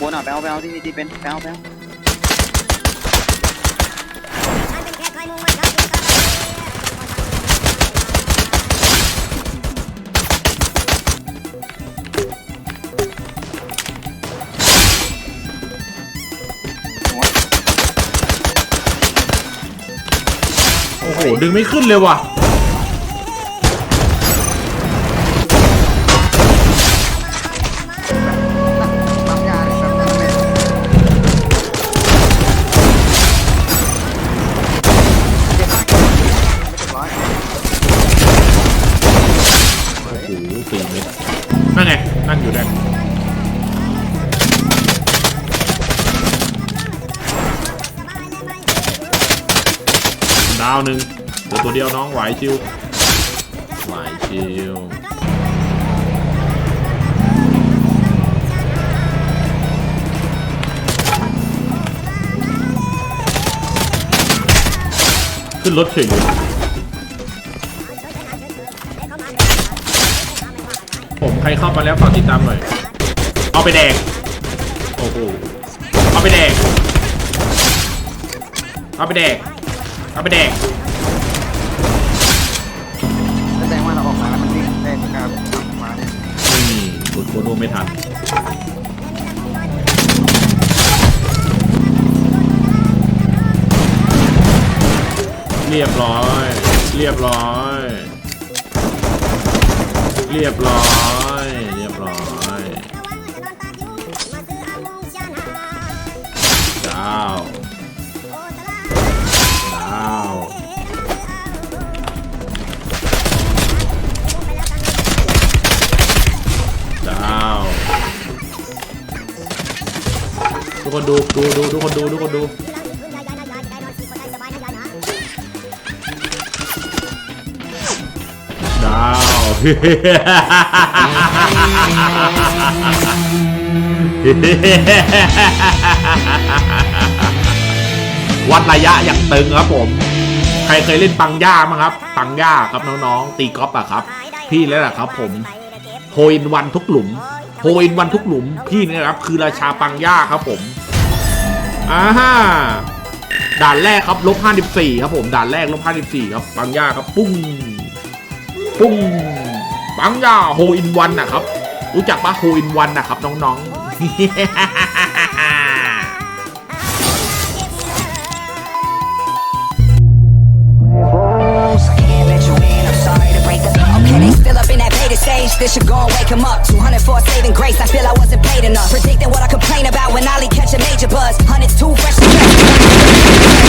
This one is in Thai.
บนอะแปลวแปลวที่ที่เป็นแปลวแปลวโอ้โห ดึงไม่ขึ้นเลยว่ะ สี่เมตรนั่นไงนั่นอยู่แดงดาวหนึ่งเหลือตัวเดียวน้องไหวชิวไหวชิวขึ้นรถเฉย ผมใครเข้ามาแล้วฝากติดตามหน่อย เอาไปแดง โอ้โห เอาไปแดง เอาไปแดง เอาไปแดง แสดงว่าเราออกมาแล้วมันวิ่งได้การทำมาเนี่ยนี่กดโคโนไม่ทัน เรียบร้อย เรียบร้อย เรียบร้อย เรียบร้อยดาวดาวดาวทุกคนดูดูดูทุกคนดูทุกคนดู ดาว วัดระยะอย่างตึงครับผม ใครเคยเล่นปังย่ามั้งครับ ปังย่าครับน้องๆ ตีกอล์ฟอะครับ พี่แล้วแหละครับผมโฮอินวันทุกหลุมโฮอินวันทุกหลุม พี่นี่นะครับ คือราชาปังย่าครับผมอ่าฮ่าด่านแรกครับลบ54ครับผมด่านแรกลบ54ครับปังย่าครับปุ้ง ปุ้งปังย่าโฮอินวันนะครับ รู้จักปะโฮอินวันนะครับ น้องๆ rules. I can't let you in, I'm sorry to break the Okay, they still up in that beta stage. This should go and wake 'em up. 200 for saving grace, I feel I wasn't paid enough. Predicting what